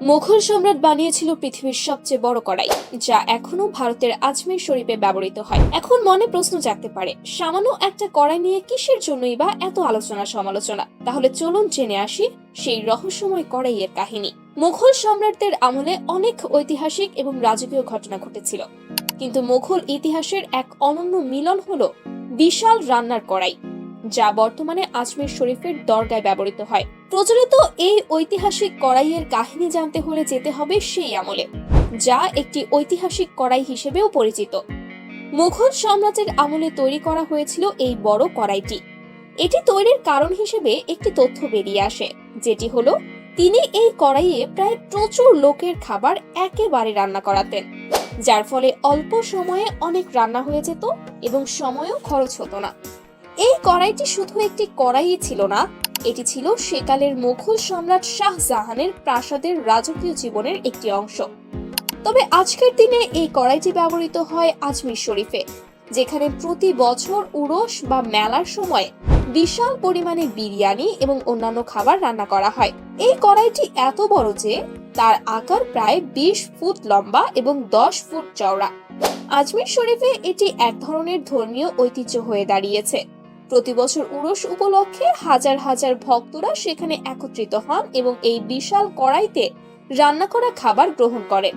মুঘল সম্রাট বানিয়েছিল পৃথিবীর সবচেয়ে বড় কড়াই, যা এখনও ভারতের আজমের শরীফে ব্যবহৃত হয়। এখন মনে প্রশ্ন জাগতে পারে, সামান্য একটা কড়াই নিয়ে কিসের জন্যই বা এত আলোচনা সমালোচনা? তাহলে চলুন জেনে আসি সেই রহস্যময় কড়াইয়ের কাহিনী। মুঘল সম্রাটদের আমলে অনেক ঐতিহাসিক এবং রাজকীয় ঘটনা ঘটেছিল। কিন্তু মুঘল ইতিহাসের এক অনন্য মিলন হল বিশাল রান্নার কড়াই, যা বর্তমানে আজমের শরীফের দরগায় ব্যবহৃত হয়। প্রচলিত এই ঐতিহাসিক কড়াইয়ের কাহিনী জানতে হলে যেতে হবে সেই আমলে, যা একটি ঐতিহাসিক কড়াই হিসেবেও পরিচিত। মুঘল সাম্রাজ্যের আমলে তৈরি করা হয়েছিল এই বড় কড়াইটি। এটি তৈরির কারণ হিসেবে একটি তথ্য বেরিয়ে আসে, যেটি হলো, তিনি এই কড়াইয়ে প্রায় প্রচুর লোকের খাবার একেবারে রান্না করাতেন, যার ফলে অল্প সময়ে অনেক রান্না হয়ে যেত এবং সময়ও খরচ হতো না। এই কড়াইটি শুধু একটি কড়াইই ছিল না এটি ছিল সেকালের মুঘল সম্রাট শাহজাহানের প্রাসাদের রাজকীয় জীবনের একটি অংশ। তবে আজকের দিনে এই কড়াইটি ব্যবহৃত হয় আজমির শরীফে, যেখানে প্রতি বছর উরস বা মেলার সময় বিশাল পরিমাণে বিরিয়ানি এবং অন্যান্য খাবার রান্না করা হয়। এই কড়াইটি এত বড় যে তার আকার প্রায় বিশ ফুট লম্বা এবং দশ ফুট চওড়া। আজমির শরীফে এটি এক ধরনের ধর্মীয় ঐতিহ্য হয়ে দাঁড়িয়েছে। প্রতি বছর উরস উপলক্ষে হাজার হাজার ভক্তরা সেখানে একত্রিত হন এবং এই বিশাল কড়াইতে রান্না করা খাবার গ্রহণ করেন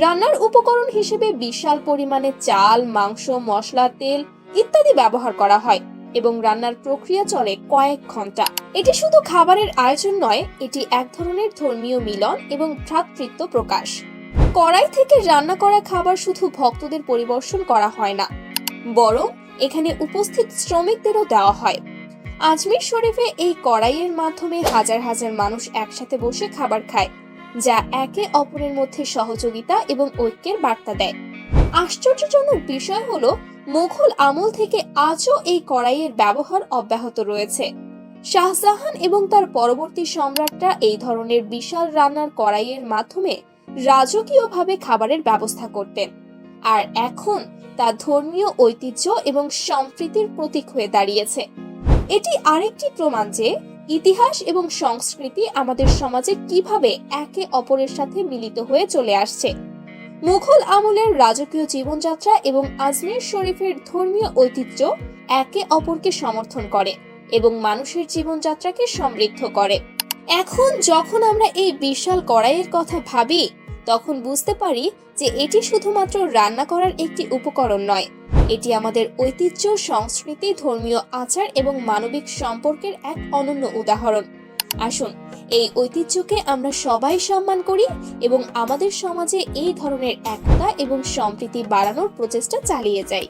রান্নার উপকরণ হিসেবে বিশাল পরিমাণে চাল, মাংস, মশলা, তেল ইত্যাদি ব্যবহার করা হয় এবং রান্নার প্রক্রিয়া চলে কয়েক ঘণ্টা। এটি শুধু খাবারের আয়োজন নয়, এটি এক ধরনের ধর্মীয় মিলন এবং ভ্রাতৃত্ব প্রকাশ। কড়াই থেকে রান্না করা খাবার শুধু ভক্তদের পরিবেশন করা হয় না, বরং এখানে উপস্থিত শ্রমিকদেরও দেওয়া হয়। আজমির শরীফে এই কড়াইয়ের মাধ্যমে হাজার হাজার মানুষ একসাথে বসে খাবার খায়, যা একে অপরের মধ্যে সহযোগিতা এবং ঐক্যের বার্তা দেয়। আশ্চর্যজনক বিষয় হলো, মুঘল আমল থেকে আজও এই কড়াইয়ের ব্যবহার অব্যাহত রয়েছে। শাহজাহান এবং তার পরবর্তী সম্রাটরা এই ধরনের বিশাল রান্নার কড়াইয়ের মাধ্যমে রাজকীয়ভাবে খাবারের ব্যবস্থা করতেন। আর এখন তা ধর্মীয় ঐতিহ্য এবং সম্প্রীতির প্রতীক হয়ে দাঁড়িয়েছে। এটি আরেকটি প্রমাণ যে ইতিহাস এবং সংস্কৃতি আমাদের সমাজে কীভাবে একে অপরের সাথে মিলিত হয়ে চলে আসছে। মুঘল আমলের রাজকীয় জীবনযাত্রা এবং আজমির শরীফের ধর্মীয় ঐতিহ্য একে অপরকে সমর্থন করে এবং মানুষের জীবনযাত্রাকে সমৃদ্ধ করে। এখন যখন আমরা এই বিশাল কড়াইয়ের কথা ভাবি তখন বুঝতে পারি যে এটি শুধুমাত্র রান্না করার একটি উপকরণ নয়। এটি আমাদের ঐতিহ্য, সংস্কৃতি, ধর্মীয় আচার এবং মানবিক সম্পর্কের এক অনন্য উদাহরণ। আসুন, এই ঐতিহ্যকে আমরা সবাই সম্মান করি এবং আমাদের সমাজে এই ধরনের একতা এবং সম্প্রীতি বাড়ানোর প্রচেষ্টা চালিয়ে যাই।